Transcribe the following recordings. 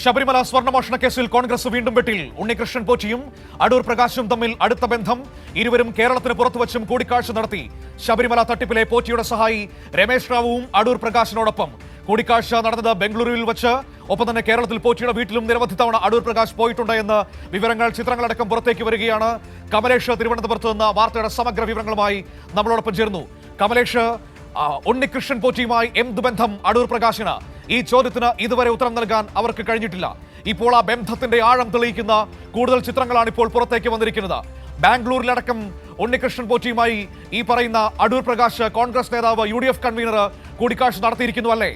ശബരിമല സ്വർണമോഷണ കേസിൽ കോൺഗ്രസ് വീണ്ടും വെട്ടിൽ. ഉണ്ണികൃഷ്ണൻ പോറ്റിയും അടൂർ പ്രകാശും തമ്മിൽ അടുത്ത ബന്ധം ഇരുവരും കേരളത്തിന് പുറത്തുവച്ചും കൂടിക്കാഴ്ച നടത്തി. ശബരിമല തട്ടിപ്പിലെ പോറ്റിയുടെ സഹായി രമേശ് റാവുവും അടൂർ പ്രകാശിനോടൊപ്പം. കൂടിക്കാഴ്ച നടന്നത് ബംഗളൂരുവിൽ വെച്ച്. ഒപ്പം തന്നെ കേരളത്തിൽ പോറ്റിയുടെ വീട്ടിലും നിരവധി തവണ അടൂർ പ്രകാശ് പോയിട്ടുണ്ട് എന്ന് വിവരങ്ങൾ ചിത്രങ്ങളടക്കം പുറത്തേക്ക് വരികയാണ്. കമലേഷ് തിരുവനന്തപുരത്ത് നിന്ന് വാർത്തയുടെ സമഗ്ര വിവരങ്ങളുമായി നമ്മളോടൊപ്പം ചേർന്നു. കമലേഷ് ഉണ്ണികൃഷ്ണൻ പോറ്റിയുമായി എന്ത് ബന്ധം അടൂർ പ്രകാശിന്? ഈ ചോദ്യത്തിന് ഇതുവരെ ഉത്തരം നൽകാൻ അവർക്ക് കഴിഞ്ഞിട്ടില്ല. ഇപ്പോൾ ആ ബന്ധത്തിന്റെ ആഴം തെളിയിക്കുന്ന കൂടുതൽ ചിത്രങ്ങളാണ് ഇപ്പോൾ പുറത്തേക്ക് വന്നിരിക്കുന്നത്. ബാംഗ്ലൂരിലടക്കം ഉണ്ണികൃഷ്ണൻ പോറ്റിയുമായി ഈ പറയുന്ന അടൂർ പ്രകാശ് കോൺഗ്രസ് നേതാവ് യു കൺവീനർ കൂടിക്കാഴ്ച നടത്തിയിരിക്കുന്നു അല്ലേ?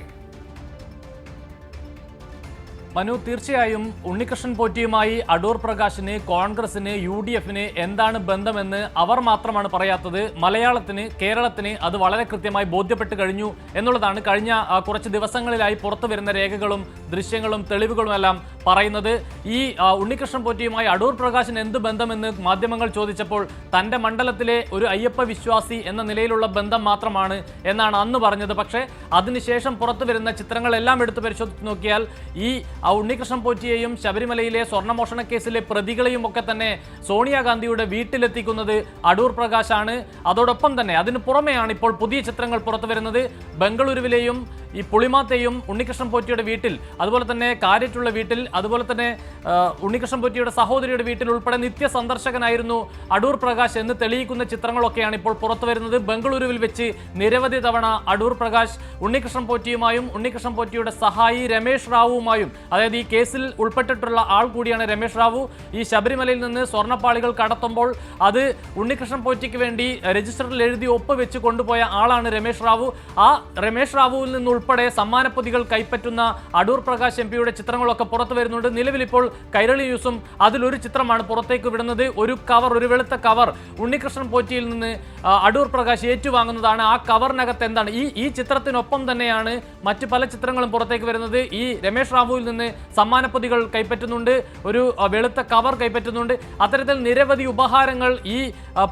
മനു തീർച്ചയായും ഉണ്ണികൃഷ്ണൻ പോറ്റിയുമായി അടൂർ പ്രകാശിന് കോൺഗ്രസിന് യു ഡി എഫിന് എന്താണ് ബന്ധമെന്ന് അവർ മാത്രമാണ് പറയാത്തത്. മലയാളത്തിന് കേരളത്തിന് അത് വളരെ കൃത്യമായി ബോധ്യപ്പെട്ട് കഴിഞ്ഞു എന്നുള്ളതാണ് കഴിഞ്ഞ കുറച്ച് ദിവസങ്ങളിലായി പുറത്തു വരുന്ന രേഖകളും ദൃശ്യങ്ങളും തെളിവുകളും എല്ലാം പറയുന്നത്. ഈ ഉണ്ണികൃഷ്ണൻ പോറ്റിയുമായി അടൂർ പ്രകാശിന് എന്ത് ബന്ധമെന്ന് മാധ്യമങ്ങൾ ചോദിച്ചപ്പോൾ തന്റെ മണ്ഡലത്തിലെ ഒരു അയ്യപ്പ വിശ്വാസി എന്ന നിലയിലുള്ള ബന്ധം മാത്രമാണ് എന്നാണ് അന്ന് പറഞ്ഞത്. പക്ഷേ അതിനുശേഷം പുറത്തു വരുന്ന ചിത്രങ്ങളെല്ലാം എടുത്ത് പരിശോധിച്ച് നോക്കിയാൽ ഈ ആ ഉണ്ണികൃഷ്ണൻ പോറ്റിയെയും ശബരിമലയിലെ സ്വർണമോഷണ കേസിലെ പ്രതികളെയും ഒക്കെ തന്നെ സോണിയാഗാന്ധിയുടെ വീട്ടിലെത്തിക്കുന്നത് അടൂർ പ്രകാശാണ്. അതോടൊപ്പം തന്നെ അതിന് പുറമെയാണ് ഇപ്പോൾ പുതിയ ചിത്രങ്ങൾ പുറത്തു വരുന്നത് ബംഗളൂരുവിലെയും ഈ പുളിമാത്തെയും ഉണ്ണികൃഷ്ണൻ പോറ്റിയുടെ വീട്ടിൽ അതുപോലെ തന്നെ കാര്യറ്റുള്ള വീട്ടിൽ അതുപോലെ തന്നെ ഉണ്ണികൃഷ്ണൻ പോറ്റിയുടെ സഹോദരിയുടെ വീട്ടിൽ ഉൾപ്പെടെ നിത്യ സന്ദർശകനായിരുന്നു അടൂർ പ്രകാശ് എന്ന് തെളിയിക്കുന്ന ചിത്രങ്ങളൊക്കെയാണ് ഇപ്പോൾ പുറത്തു വരുന്നത്. ബംഗളൂരുവിൽ വെച്ച് നിരവധി തവണ അടൂർ പ്രകാശ് ഉണ്ണികൃഷ്ണൻ പോറ്റിയുമായും ഉണ്ണികൃഷ്ണൻ പോറ്റിയുടെ സഹായി രമേശ് റാവുവുമായും അതായത് ഈ കേസിൽ ഉൾപ്പെട്ടിട്ടുള്ള ആൾ കൂടിയാണ് രമേശ് റാവു. ഈ ശബരിമലയിൽ നിന്ന് സ്വർണപ്പാളികൾ കടത്തുമ്പോൾ അത് ഉണ്ണികൃഷ്ണൻ പോറ്റിക്ക് വേണ്ടി രജിസ്റ്ററിൽ എഴുതി ഒപ്പ് വെച്ച് കൊണ്ടുപോയ ആളാണ് രമേശ് റാവു. ആ രമേശ് റാവുവിൽ നിന്ന് ഉൾപ്പെടെ സമ്മാനപ്പൊതികൾ കൈപ്പറ്റുന്ന അടൂർ പ്രകാശ് എം പിയുടെ ചിത്രങ്ങളൊക്കെ പുറത്തു വരുന്നുണ്ട്. നിലവിൽ ഇപ്പോൾ കൈരളി ന്യൂസും അതിലൊരു ചിത്രമാണ് പുറത്തേക്ക് വിടുന്നത്. ഒരു കവർ ഒരു വെളുത്ത കവർ ഉണ്ണികൃഷ്ണൻ പോറ്റിയിൽ നിന്ന് അടൂർ പ്രകാശ് ഏറ്റുവാങ്ങുന്നതാണ്. ആ കവറിനകത്ത് എന്താണ്? ഈ ഈ ചിത്രത്തിനൊപ്പം തന്നെയാണ് മറ്റ് പല ചിത്രങ്ങളും പുറത്തേക്ക് വരുന്നത്. ഈ രമേഷ് റാവുവിൽ നിന്ന് സമ്മാനപ്പൊതികൾ കൈപ്പറ്റുന്നുണ്ട്. ഒരു വെളുത്ത കവർ കൈപ്പറ്റുന്നുണ്ട്. അത്തരത്തിൽ നിരവധി ഉപഹാരങ്ങൾ ഈ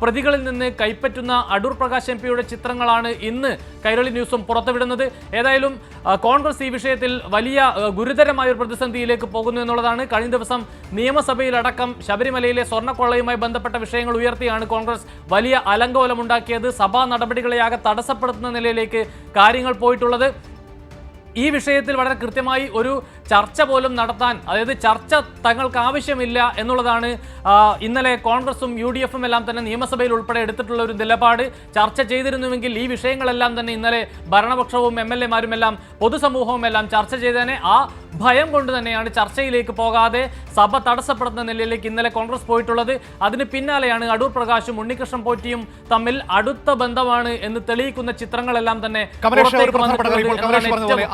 പ്രതികളിൽ നിന്ന് കൈപ്പറ്റുന്ന അടൂർ പ്രകാശ് എം പിയുടെ ചിത്രങ്ങളാണ് ഇന്ന് കൈരളി ന്യൂസും പുറത്തുവിടുന്നത്. ഏതായാലും ആ, കോൺഗ്രസ് ഈ വിഷയത്തിൽ വലിയ ഗുരുതരമായ ഒരു പ്രതിസന്ധിയിലേക്ക് പോകുന്നു എന്നുള്ളതാണ്. കഴിഞ്ഞ ദിവസം നിയമസഭയിലടക്കം ശബരിമലയിലെ സ്വർണക്കൊള്ളയുമായി ബന്ധപ്പെട്ട വിഷയങ്ങൾ ഉയർത്തിയാണ് കോൺഗ്രസ് വലിയ അലങ്കോലമുണ്ടാക്കിയത്. സഭാ നടപടികളെയാകെ തടസ്സപ്പെടുത്തുന്ന നിലയിലേക്ക് കാര്യങ്ങൾ പോയിട്ടുള്ളത്. ഈ വിഷയത്തിൽ വളരെ കൃത്യമായി ഒരു ചർച്ച പോലും നടത്താൻ അതായത് ചർച്ച തങ്ങൾക്ക് ആവശ്യമില്ല എന്നുള്ളതാണ് ഇന്നലെ കോൺഗ്രസും യു ഡി എഫും എല്ലാം തന്നെ നിയമസഭയിൽ ഉൾപ്പെടെ എടുത്തിട്ടുള്ള ഒരു നിലപാട്. ചർച്ച ചെയ്തിരുന്നുവെങ്കിൽ ഈ വിഷയങ്ങളെല്ലാം തന്നെ ഇന്നലെ ഭരണപക്ഷവും എം എൽ എമാരും എല്ലാം പൊതുസമൂഹവും എല്ലാം ചർച്ച ചെയ്തേനെ. ആ ഭയം കൊണ്ട് തന്നെയാണ് ചർച്ചയിലേക്ക് പോകാതെ സഭ തടസ്സപ്പെടുന്ന നിലയിലേക്ക് ഇന്നലെ കോൺഗ്രസ് പോയിട്ടുള്ളത്. അതിന് പിന്നാലെയാണ് അടൂർ പ്രകാശും ഉണ്ണികൃഷ്ണൻ പോറ്റിയും തമ്മിൽ അടുത്ത ബന്ധമാണ് എന്ന് തെളിയിക്കുന്ന ചിത്രങ്ങളെല്ലാം തന്നെ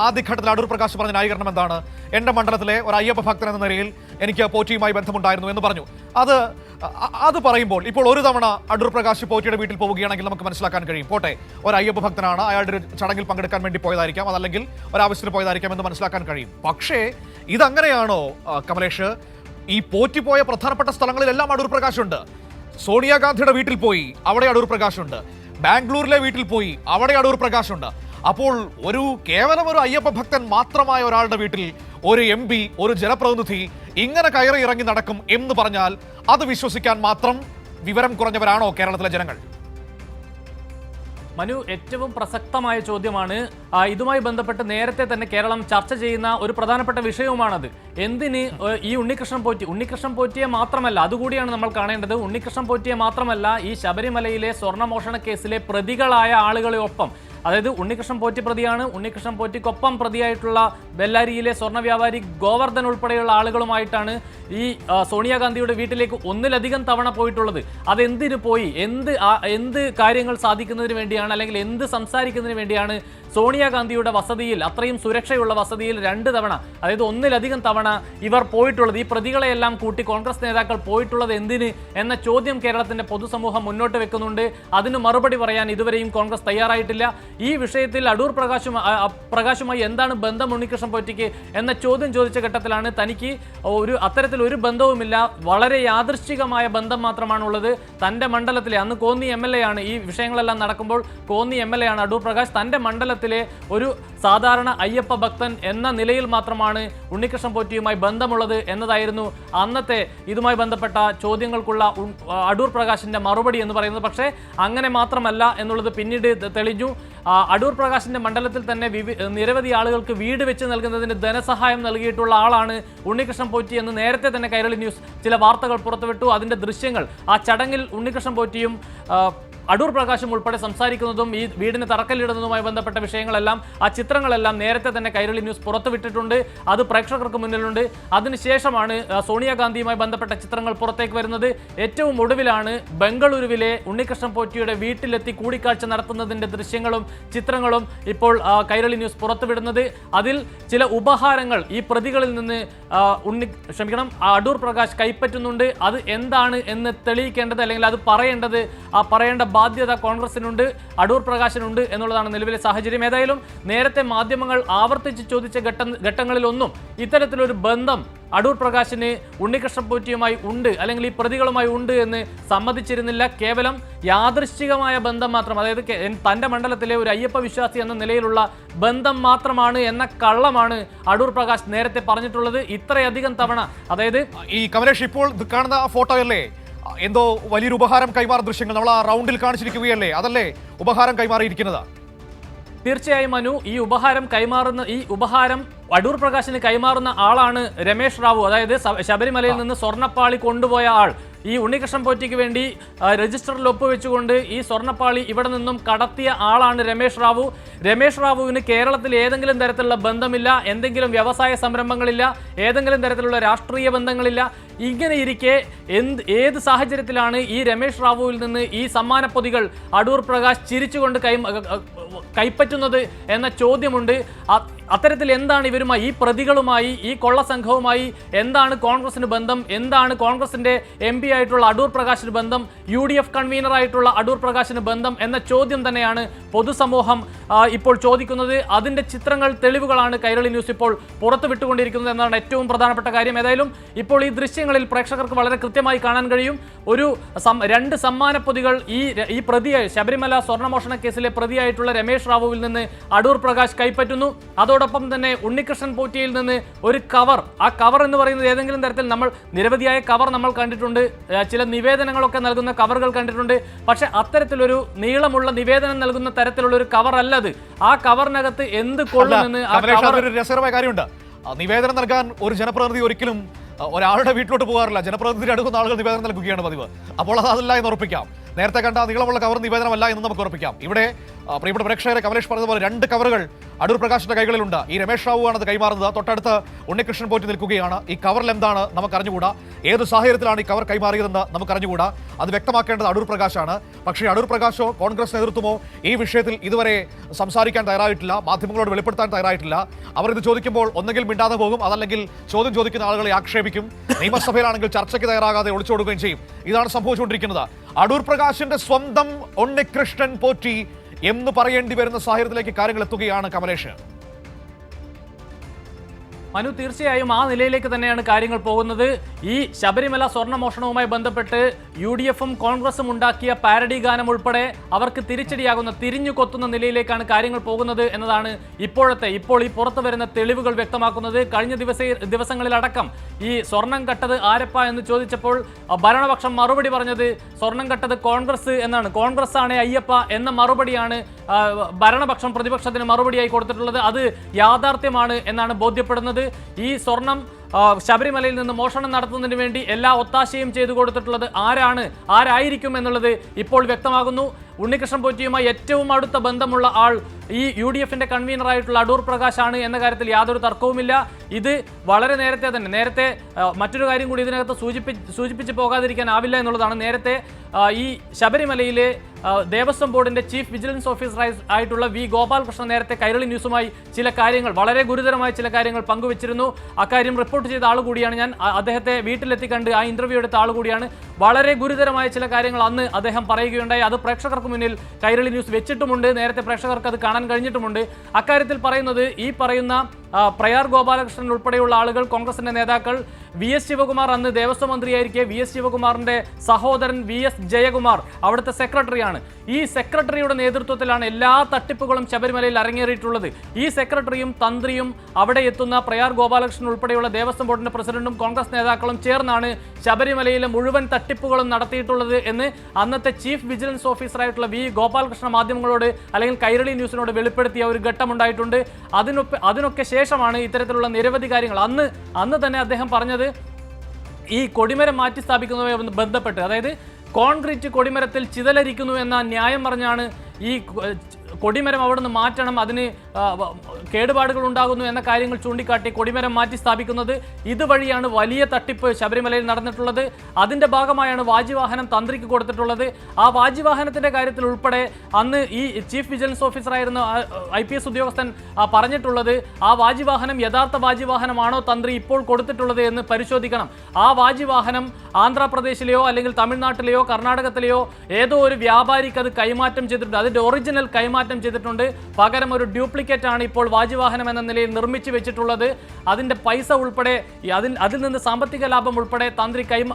ആദ്യഘട്ടത്തിൽ അടൂർ പ്രകാശ് പറഞ്ഞ ന്യായീകരണം എന്താണ്? എന്റെ മണ്ഡലത്തിലെ ഒരു അയ്യപ്പ ഭക്തൻ എന്ന നിലയിൽ എനിക്ക് പോറ്റിയുമായി ബന്ധമുണ്ടായിരുന്നു എന്ന് പറഞ്ഞു. അത് അത് പറയുമ്പോൾ ഇപ്പോൾ ഒരു തവണ അടൂർ പ്രകാശ് പോറ്റിയുടെ വീട്ടിൽ പോവുകയാണെങ്കിൽ നമുക്ക് മനസ്സിലാക്കാൻ കഴിയും. പോട്ടെ ഒരു അയ്യപ്പ ഭക്തനാണ്. അയാളുടെ ചടങ്ങിൽ പങ്കെടുക്കാൻ വേണ്ടി പോയതായിരിക്കാം. അതല്ലെങ്കിൽ ഒരാവശ്യത്തിന് പോയതായിരിക്കാം എന്ന് മനസ്സിലാക്കാൻ കഴിയും. പക്ഷേ ഇതങ്ങനെയാണോ കമലേഷ്? ഈ പോറ്റിപ്പോയ പ്രധാനപ്പെട്ട സ്ഥലങ്ങളിലെല്ലാം അടൂർ പ്രകാശുണ്ട് സോണിയാഗാന്ധിയുടെ വീട്ടിൽ പോയി അവിടെ അടൂർ പ്രകാശുണ്ട് ബാംഗ്ലൂരിലെ വീട്ടിൽ പോയി അവിടെ അടൂർ പ്രകാശുണ്ട് അപ്പോൾ ഒരു കേവലം ഒരു അയ്യപ്പ ഭക്തൻ മാത്രമായ ഒരാളുടെ വീട്ടിൽ ഒരു എം പി ഒരു ജനപ്രതിനിധി ഇങ്ങനെ കയറി ഇറങ്ങി നടക്കും എന്ന് പറഞ്ഞാൽ അത് വിശ്വസിക്കാൻ മാത്രം വിവരം കുറഞ്ഞവരാണോ കേരളത്തിലെ ജനങ്ങൾ? മനു ഏറ്റവും പ്രസക്തമായ ചോദ്യമാണ് ഇതുമായി ബന്ധപ്പെട്ട് നേരത്തെ തന്നെ കേരളം ചർച്ച ചെയ്യുന്ന ഒരു പ്രധാനപ്പെട്ട വിഷയവുമാണത്. എന്തിന് ഈ ഉണ്ണികൃഷ്ണൻ പോറ്റി? ഉണ്ണികൃഷ്ണൻ പോറ്റിയെ മാത്രമല്ല അതുകൂടിയാണ് നമ്മൾ കാണേണ്ടത്. ഉണ്ണികൃഷ്ണൻ പോറ്റിയെ മാത്രമല്ല ഈ ശബരിമലയിലെ സ്വർണമോഷണ കേസിലെ പ്രതികളായ ആളുകളെ ഒപ്പം അതായത് ഉണ്ണികൃഷ്ണൻ പോറ്റി പ്രതിയാണ്. ഉണ്ണികൃഷ്ണൻ പോറ്റിക്കൊപ്പം പ്രതിയായിട്ടുള്ള ബെല്ലാരിയിലെ സ്വർണ വ്യാപാരി ഗോവർദ്ധൻ ഉൾപ്പെടെയുള്ള ആളുകളുമായിട്ടാണ് ഈ സോണിയാഗാന്ധിയുടെ വീട്ടിലേക്ക് ഒന്നിലധികം തവണ പോയിട്ടുള്ളത്. അതെന്തിനു പോയി? എന്ത് എന്ത് കാര്യങ്ങൾ സാധിക്കുന്നതിന് വേണ്ടിയാണ് അല്ലെങ്കിൽ എന്ത് സംസാരിക്കുന്നതിന് വേണ്ടിയാണ് സോണിയാഗാന്ധിയുടെ വസതിയിൽ അത്രയും സുരക്ഷയുള്ള വസതിയിൽ രണ്ട് തവണ അതായത് ഒന്നിലധികം തവണ ഇവർ പോയിട്ടുള്ളത്. ഈ പ്രതികളെയെല്ലാം കൂട്ടി കോൺഗ്രസ് നേതാക്കൾ പോയിട്ടുള്ളത് എന്തിന് എന്ന ചോദ്യം കേരളത്തിന്റെ പൊതുസമൂഹം മുന്നോട്ട് വെക്കുന്നുണ്ട്. അതിന് മറുപടി പറയാൻ ഇതുവരെയും കോൺഗ്രസ് തയ്യാറായിട്ടില്ല. ഈ വിഷയത്തിൽ അടൂർ പ്രകാശും പ്രകാശുമായി എന്താണ് ബന്ധം ഉണ്ണികൃഷ്ണൻ പോറ്റിക്ക് എന്ന ചോദ്യം ചോദിച്ച ഘട്ടത്തിലാണ് തനിക്ക് ഒരു അത്തരത്തിൽ ഒരു ബന്ധവുമില്ല. വളരെ യാദൃശ്ചികമായ ബന്ധം മാത്രമാണുള്ളത്. തന്റെ മണ്ഡലത്തിലെ അന്ന് കോന്നി എം ആണ്. ഈ വിഷയങ്ങളെല്ലാം നടക്കുമ്പോൾ കോന്നി എം ആണ് അടൂർ പ്രകാശ്. തന്റെ മണ്ഡലത്തിലെ ഒരു സാധാരണ അയ്യപ്പ ഭക്തൻ എന്ന നിലയിൽ മാത്രമാണ് ഉണ്ണികൃഷ്ണൻ പോറ്റിയുമായി ബന്ധമുള്ളത് എന്നതായിരുന്നു അന്നത്തെ ഇതുമായി ബന്ധപ്പെട്ട ചോദ്യങ്ങൾക്കുള്ള അടൂർ പ്രകാശിന്റെ മറുപടി എന്ന് പറയുന്നത്. പക്ഷേ അങ്ങനെ മാത്രമല്ല എന്നുള്ളത് പിന്നീട് തെളിഞ്ഞു. അടൂർ പ്രകാശിന്റെ മണ്ഡലത്തിൽ തന്നെ നിരവധി ആളുകൾക്ക് വീട് വെച്ച് നൽകുന്നതിന് ധനസഹായം നൽകിയിട്ടുള്ള ആളാണ് ഉണ്ണികൃഷ്ണൻ പോറ്റി എന്ന് നേരത്തെ തന്നെ കൈരളി ന്യൂസ് ചില വാർത്തകൾ പുറത്തുവിട്ടു. അതിന്റെ ദൃശ്യങ്ങൾ ആ ചടങ്ങിൽ ഉണ്ണികൃഷ്ണൻ പോറ്റിയും അടൂർ പ്രകാശം ഉൾപ്പെടെ സംസാരിക്കുന്നതും ഈ വീടിന് തറക്കല്ലിടുന്നതുമായി ബന്ധപ്പെട്ട വിഷയങ്ങളെല്ലാം ആ ചിത്രങ്ങളെല്ലാം നേരത്തെ തന്നെ കൈരളി ന്യൂസ് പുറത്തുവിട്ടിട്ടുണ്ട്. അത് പ്രേക്ഷകർക്ക് മുന്നിലുണ്ട്. അതിനുശേഷമാണ് സോണിയാഗാന്ധിയുമായി ബന്ധപ്പെട്ട ചിത്രങ്ങൾ പുറത്തേക്ക് വരുന്നത്. ഏറ്റവും ഒടുവിലാണ് ബംഗളൂരുവിലെ ഉണ്ണികൃഷ്ണൻ പോറ്റിയുടെ വീട്ടിലെത്തി കൂടിക്കാഴ്ച നടത്തുന്നതിന്റെ ദൃശ്യങ്ങളും ചിത്രങ്ങളും ഇപ്പോൾ കൈരളി ന്യൂസ് പുറത്തുവിടുന്നത്. അതിൽ ചില ഉപഹാരങ്ങൾ ഈ പ്രതികളിൽ നിന്ന് ഉണ്ണി ക്ഷമിക്കണം അടൂർ പ്രകാശ് കൈപ്പറ്റുന്നുണ്ട്. അത് എന്താണ് എന്ന് തെളിയിക്കേണ്ടത് അല്ലെങ്കിൽ അത് പറയേണ്ടത് ആ പറയേണ്ട ബാധ്യത കോൺഗ്രസിനുണ്ട് അടൂർ പ്രകാശിനുണ്ട് എന്നുള്ളതാണ് നിലവിലെ സാഹചര്യം. ഏതായാലും നേരത്തെ മാധ്യമങ്ങൾ ആവർത്തിച്ച് ചോദിച്ച ഘട്ടം ഘട്ടങ്ങളിലൊന്നും ഇത്തരത്തിലൊരു ബന്ധം അടൂർ പ്രകാശിന് ഉണ്ണികൃഷ്ണൻ പോറ്റിയുമായി ഉണ്ട് അല്ലെങ്കിൽ ഈ പ്രതികളുമായി ഉണ്ട് എന്ന് സമ്മതിച്ചിരുന്നില്ല. കേവലം യാദൃശ്ചികമായ ബന്ധം മാത്രം അതായത് തന്റെ മണ്ഡലത്തിലെ ഒരു അയ്യപ്പ വിശ്വാസി എന്ന നിലയിലുള്ള ബന്ധം മാത്രമാണ് എന്ന കള്ളമാണ് അടൂർ പ്രകാശ് നേരത്തെ പറഞ്ഞിട്ടുള്ളത്. ഇത്രയധികം തവണ അതായത് ഈ കമലേഷ് ഇപ്പോൾ കാണുന്ന ഫോട്ടോ അല്ലേ? എന്തോ വലിയൊരു ഉപഹാരം കൈമാറുന്ന ദൃശ്യങ്ങൾ നമ്മൾ ആ റൗണ്ടിൽ കാണിച്ചിരിക്കുകയല്ലേ? അതല്ലേ ഉപഹാരം കൈമാറിയിരിക്കുന്നത്? തീർച്ചയായും മനു ഈ ഉപഹാരം കൈമാറുന്ന ഈ ഉപഹാരം അടൂർ പ്രകാശിന് കൈമാറുന്ന ആളാണ് രമേശ് റാവു. അതായത് ശബരിമലയിൽ നിന്ന് സ്വർണപ്പാളി കൊണ്ടുപോയ ആൾ. ഈ ഉണ്ണികൃഷ്ണൻ പോറ്റിക്ക് വേണ്ടി രജിസ്റ്ററിൽ ഒപ്പുവെച്ചുകൊണ്ട് ഈ സ്വർണപ്പാളി ഇവിടെ നിന്നും കടത്തിയ ആളാണ് രമേഷ് റാവു. രമേഷ് റാവുവിന് കേരളത്തിൽ ഏതെങ്കിലും തരത്തിലുള്ള ബന്ധമില്ല എന്തെങ്കിലും വ്യവസായ സംരംഭങ്ങളില്ല ഏതെങ്കിലും തരത്തിലുള്ള രാഷ്ട്രീയ ബന്ധങ്ങളില്ല. ഇങ്ങനെ ഇരിക്കെ എന്ത് ഏത് സാഹചര്യത്തിലാണ് ഈ രമേഷ് റാവുവിൽ നിന്ന് ഈ സമ്മാന പൊതികൾ അടൂർ പ്രകാശ് ചിരിച്ചുകൊണ്ട് കൈ കൈപ്പറ്റുന്നത് എന്ന ചോദ്യമുണ്ട്. അത്തരത്തിൽ എന്താണ് ഇവരുമായി ഈ പ്രതികളുമായി ഈ കൊള്ള സംഘവുമായി എന്താണ് കോൺഗ്രസിന് ബന്ധം എന്താണ് കോൺഗ്രസിന്റെ എം പി ആയിട്ടുള്ള അടൂർ പ്രകാശിന് ബന്ധം യു ഡി എഫ് കൺവീനറായിട്ടുള്ള അടൂർ പ്രകാശിന് ബന്ധം എന്ന ചോദ്യം തന്നെയാണ് പൊതുസമൂഹം ഇപ്പോൾ ചോദിക്കുന്നത്. അതിന്റെ ചിത്രങ്ങൾ തെളിവുകളാണ് കൈരളി ന്യൂസ് ഇപ്പോൾ പുറത്തു വിട്ടുകൊണ്ടിരിക്കുന്നത് എന്നാണ് ഏറ്റവും പ്രധാനപ്പെട്ട കാര്യം. ഏതായാലും ഇപ്പോൾ ഈ ദൃശ്യങ്ങളിൽ പ്രേക്ഷകർക്ക് വളരെ കൃത്യമായി കാണാൻ കഴിയും. ഒരു രണ്ട് സമ്മാന പൊതികൾ ഈ ഈ പ്രതിയായി ശബരിമല സ്വർണമോഷണ കേസിലെ പ്രതിയായിട്ടുള്ള രമേശ് റാവുവിൽ നിന്ന് അടൂർ പ്രകാശ് കൈപ്പറ്റുന്നു. അതോടൊപ്പം തന്നെ ഉണ്ണികൃഷ്ണൻ പോറ്റിയിൽ നിന്ന് ഒരു കവർ. ആ കവർ എന്ന് പറയുന്നത് ഏതെങ്കിലും തരത്തിൽ നമ്മൾ നിരവധിയായ കവർ നമ്മൾ കണ്ടിട്ടുണ്ട്. ചില നിവേദനങ്ങളൊക്കെ നൽകുന്ന കവറുകൾ കണ്ടിട്ടുണ്ട്. പക്ഷേ അത്തരത്തിലൊരു നീളമുള്ള നിവേദനം നൽകുന്ന തരത്തിലുള്ള ഒരു കവർ അല്ലത്. ആ കവറിനകത്ത് എന്ത് കൊള്ളുമെന്ന് രസകരമായ കാര്യമുണ്ട്. നിവേദനം നൽകാൻ ഒരു ജനപ്രതിനിധി ഒരിക്കലും ഒരാളുടെ വീട്ടിലോട്ട് പോകാറില്ല. ജനപ്രതിനിധി അടുക്കുന്ന ആളുകൾ നിവേദനം നൽകുകയാണ് പതിവ്. അപ്പോൾ അത് അതല്ല എന്ന് ഉറപ്പിക്കാം. നേരത്തെ കണ്ട നീളമുള്ള കവർ നിവേദനമല്ല എന്ന് നമുക്ക് ഉറപ്പിക്കാം. ഇവിടെ പ്രിയപ്പെട്ട പ്രേക്ഷകരെ കമലേഷ് പറഞ്ഞതുപോലെ രണ്ട് കവറുകൾ അടൂർ പ്രകാശിന്റെ കൈകളിലുണ്ട്. ഈ രമേഷ് ആണ് അത് കൈമാറുന്നത്. തൊട്ടടുത്ത് ഉണ്ണികൃഷ്ണൻ പോറ്റി നിൽക്കുകയാണ്. ഈ കവറിൽ എന്താണ് നമുക്ക് അറിഞ്ഞുകൂടാ ഏത് സാഹചര്യത്തിലാണ് ഈ കവർ കൈമാറിയതെന്ന് നമുക്ക് അറിഞ്ഞുകൂടാ അത് വ്യക്തമാക്കേണ്ടത് അടൂർ പ്രകാശാണ്. പക്ഷേ അടൂർ പ്രകാശോ കോൺഗ്രസ് നേതൃത്വമോ ഈ വിഷയത്തിൽ ഇതുവരെ സംസാരിക്കാൻ തയ്യാറായിട്ടില്ല. മാധ്യമങ്ങളോട് വെളിപ്പെടുത്താൻ തയ്യാറായിട്ടില്ല. അവർ ഇത് ചോദിക്കുമ്പോൾ ഒന്നെങ്കിൽ മിണ്ടാതെ പോകും. അതല്ലെങ്കിൽ ചോദ്യം ചോദിക്കുന്ന ആളുകളെ ആക്ഷേപിക്കും. നിയമസഭയിലാണെങ്കിൽ ചർച്ചയ്ക്ക് തയ്യാറാകാതെ ഒളിച്ചോടുകയും ചെയ്യും. ഇതാണ് സംഭവിച്ചുകൊണ്ടിരിക്കുന്നത്. അടൂർ പ്രകാശിന്റെ സ്വന്തം ഉണ്ണികൃഷ്ണൻ പോറ്റി എന്ന് പറയേണ്ടി വരുന്ന സാഹചര്യത്തിലേക്ക് കാര്യങ്ങൾ എത്തുകയാണ് കമലേഷ്. മനു തീർച്ചയായും ആ നിലയിലേക്ക് തന്നെയാണ് കാര്യങ്ങൾ പോകുന്നത്. ഈ ശബരിമല സ്വർണമോഷണവുമായി ബന്ധപ്പെട്ട് യു ഡി എഫും കോൺഗ്രസും ഉണ്ടാക്കിയ പാരഡി ഗാനം ഉൾപ്പെടെ അവർക്ക് തിരിച്ചടിയാകുന്ന തിരിഞ്ഞു കൊത്തുന്ന നിലയിലേക്കാണ് കാര്യങ്ങൾ പോകുന്നത് എന്നതാണ് ഇപ്പോഴത്തെ ഇപ്പോൾ ഈ പുറത്തു വരുന്ന തെളിവുകൾ വ്യക്തമാക്കുന്നത്. കഴിഞ്ഞ ദിവസ ദിവസങ്ങളിലടക്കം ഈ സ്വർണം കട്ടത് ആരപ്പ എന്ന് ചോദിച്ചപ്പോൾ ഭരണപക്ഷം മറുപടി പറഞ്ഞത് സ്വർണം കട്ടത് കോൺഗ്രസ് എന്നാണ്. കോൺഗ്രസ് ആണ് അയ്യപ്പ എന്ന മറുപടിയാണ് ഭരണപക്ഷം പ്രതിപക്ഷത്തിന് മറുപടിയായി കൊടുത്തിട്ടുള്ളത്. അത് യാഥാർത്ഥ്യമാണ് എന്നാണ് ബോധ്യപ്പെടുന്നത്. ഈ സ്വർണം ശബരിമലയിൽ നിന്ന് മോഷണം നടത്തുന്നതിന് വേണ്ടി എല്ലാ ഒത്താശയും ചെയ്തു കൊടുത്തിട്ടുള്ളത് ആരാണ് ആരായിരിക്കും എന്നുള്ളത് ഇപ്പോൾ വ്യക്തമാകുന്നു. ഉണ്ണികൃഷ്ണൻ പോറ്റിയുമായി ഏറ്റവും അടുത്ത ബന്ധമുള്ള ആൾ ഈ യു ഡി എഫിന്റെ കൺവീനറായിട്ടുള്ള അടൂർ പ്രകാശാണ് എന്ന കാര്യത്തിൽ യാതൊരു തർക്കവുമില്ല. ഇത് വളരെ നേരത്തെ തന്നെ നേരത്തെ മറ്റൊരു കാര്യം കൂടി ഇതിനകത്ത് സൂചിപ്പി സൂചിപ്പിച്ച് പോകാതിരിക്കാനാവില്ല എന്നുള്ളതാണ്. നേരത്തെ ഈ ശബരിമലയിലെ ദേവസ്വം ബോർഡിന്റെ ചീഫ് വിജിലൻസ് ഓഫീസർ ആയിട്ടുള്ള വി ഗോപാലകൃഷ്ണൻ നേരത്തെ കൈരളി ന്യൂസുമായി ചില കാര്യങ്ങൾ വളരെ ഗുരുതരമായ ചില കാര്യങ്ങൾ പങ്കുവച്ചിരുന്നു. അക്കാര്യം റിപ്പോർട്ട് ചെയ്ത ആൾ കൂടിയാണ് ഞാൻ. അദ്ദേഹത്തെ വീട്ടിലെത്തി കണ്ട് ആ ഇന്റർവ്യൂ എടുത്ത ആൾ കൂടിയാണ്. വളരെ ഗുരുതരമായ ചില കാര്യങ്ങൾ അന്ന് അദ്ദേഹം പറയുകയുണ്ടായി. അത് പ്രേക്ഷകർക്ക് മുന്നിൽ കൈരളി ന്യൂസ് വെച്ചിട്ടുമുണ്ട്. നേരത്തെ പ്രേക്ഷകർക്ക് അത് കാണാൻ കഴിഞ്ഞിട്ടുമുണ്ട്. അക്കാര്യത്തിൽ പറയുന്നത് ഈ പറയുന്ന പ്രയാർ ഗോപാലകൃഷ്ണൻ ഉൾപ്പെടെയുള്ള ആളുകൾ കോൺഗ്രസിന്റെ നേതാക്കൾ വി എസ് ശിവകുമാർ അന്ന് ദേവസ്വം മന്ത്രിയായിരിക്കെ. വി എസ് ശിവകുമാറിന്റെ സഹോദരൻ വി എസ് ജയകുമാർ അവിടുത്തെ സെക്രട്ടറിയാണ്. ഈ സെക്രട്ടറിയുടെ നേതൃത്വത്തിലാണ് എല്ലാ തട്ടിപ്പുകളും ശബരിമലയിൽ അരങ്ങേറിയിട്ടുള്ളത്. ഈ സെക്രട്ടറിയും തന്ത്രിയും അവിടെ എത്തുന്ന പ്രയാർ ഗോപാലകൃഷ്ണൻ ഉൾപ്പെടെയുള്ള ദേവസ്വം ബോർഡിന്റെ പ്രസിഡന്റും കോൺഗ്രസ് നേതാക്കളും ചേർന്നാണ് ശബരിമലയിലെ മുഴുവൻ തട്ടിപ്പുകളും നടത്തിയിട്ടുള്ളത് എന്ന് അന്നത്തെ ചീഫ് വിജിലൻസ് ഓഫീസറായിട്ടുള്ള വി ഗോപാലകൃഷ്ണ മാധ്യമങ്ങളോട് അല്ലെങ്കിൽ കൈരളി ന്യൂസിനോട് വെളിപ്പെടുത്തിയ ഒരു ഘട്ടമുണ്ടായിട്ടുണ്ട്. അതിനൊപ്പം അതിനൊക്കെ ശേഷമാണ് ഇത്തരത്തിലുള്ള നിരവധി കാര്യങ്ങൾ. അന്ന് അന്ന് തന്നെ അദ്ദേഹം പറഞ്ഞത് ഈ കൊടിമരം മാറ്റി സ്ഥാപിക്കുന്നതുമായി ബന്ധപ്പെട്ട് അതായത് കോൺക്രീറ്റ് കൊടിമരത്തിൽ ചിതലരിക്കുന്നു എന്ന ന്യായം പറഞ്ഞാണ് ഈ കൊ- അവിടെ നിന്ന് മാറ്റണം അതിന് കേടുപാടുകൾ ഉണ്ടാകുന്നു എന്ന കാര്യങ്ങൾ ചൂണ്ടിക്കാട്ടി കൊടിമരം മാറ്റി സ്ഥാപിക്കുന്നത് ഇതുവഴിയാണ് വലിയ തട്ടിപ്പ് ശബരിമലയിൽ നടന്നിട്ടുള്ളത്. അതിന്റെ ഭാഗമായാണ് വാജിവാഹനം തന്ത്രിക്ക് കൊടുത്തിട്ടുള്ളത്. ആ വാജിവാഹനത്തിന്റെ കാര്യത്തിൽ ഉൾപ്പെടെ അന്ന് ഈ ചീഫ് വിജിലൻസ് ഓഫീസറായിരുന്ന ഐ പി എസ് ഉദ്യോഗസ്ഥൻ പറഞ്ഞിട്ടുള്ളത് ആ വാജിവാഹനം യഥാർത്ഥ വാജിവാഹനമാണോ തന്ത്രി ഇപ്പോൾ കൊടുത്തിട്ടുള്ളത് എന്ന് പരിശോധിക്കണം. ആ വാജിവാഹനം ആന്ധ്രാപ്രദേശിലെയോ അല്ലെങ്കിൽ തമിഴ്നാട്ടിലെയോ കർണാടകത്തിലെയോ ഏതോ ഒരു വ്യാപാരിക്ക് അത് കൈമാറ്റം ചെയ്തിട്ടുണ്ട്. അതിന്റെ ഒറിജിനൽ കൈമാറ്റം ചെയ്തിട്ടുണ്ട്. പകരം ഒരു ഡ്യൂപ്ലിക്കേറ്റ് ആണ് ഇപ്പോൾ വാജിവാഹനം എന്ന നിലയിൽ നിർമ്മിച്ചു വെച്ചിട്ടുള്ളത്. അതിന്റെ പൈസ ഉൾപ്പെടെ അതിൽ അതിൽ നിന്ന് സാമ്പത്തിക ലാഭം ഉൾപ്പെടെ തന്ത്രി കൈമ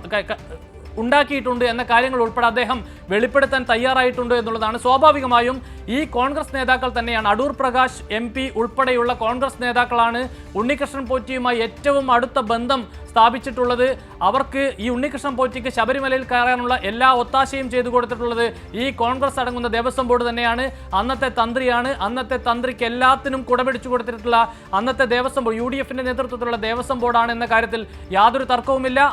ഉണ്ടാക്കിയിട്ടുണ്ട് എന്ന കാര്യങ്ങൾ ഉൾപ്പെടെ അദ്ദേഹം വെളിപ്പെടുത്താൻ തയ്യാറായിട്ടുണ്ട് എന്നുള്ളതാണ്. സ്വാഭാവികമായും ഈ കോൺഗ്രസ് നേതാക്കൾ തന്നെയാണ്. അടൂർ പ്രകാശ് എം പി ഉൾപ്പെടെയുള്ള കോൺഗ്രസ് നേതാക്കളാണ് ഉണ്ണികൃഷ്ണൻ പോറ്റിയുമായി ഏറ്റവും അടുത്ത ബന്ധം സ്ഥാപിച്ചിട്ടുള്ളത്. അവർക്ക് ഈ ഉണ്ണികൃഷ്ണൻ പോറ്റിക്ക് ശബരിമലയിൽ കയറാനുള്ള എല്ലാ ഒത്താശയും ചെയ്തു കൊടുത്തിട്ടുള്ളത് ഈ കോൺഗ്രസ് അടങ്ങുന്ന ദേവസ്വം ബോർഡ് തന്നെയാണ്. അന്നത്തെ തന്ത്രിയാണ്. അന്നത്തെ തന്ത്രിക്ക് എല്ലാത്തിനും കുടപിടിച്ചു കൊടുത്തിട്ടുള്ള അന്നത്തെ ദേവസ്വം ബോർഡ് യു ഡി നേതൃത്വത്തിലുള്ള ദേവസ്വം ബോർഡാണ് എന്ന കാര്യത്തിൽ യാതൊരു തർക്കവുമില്ല.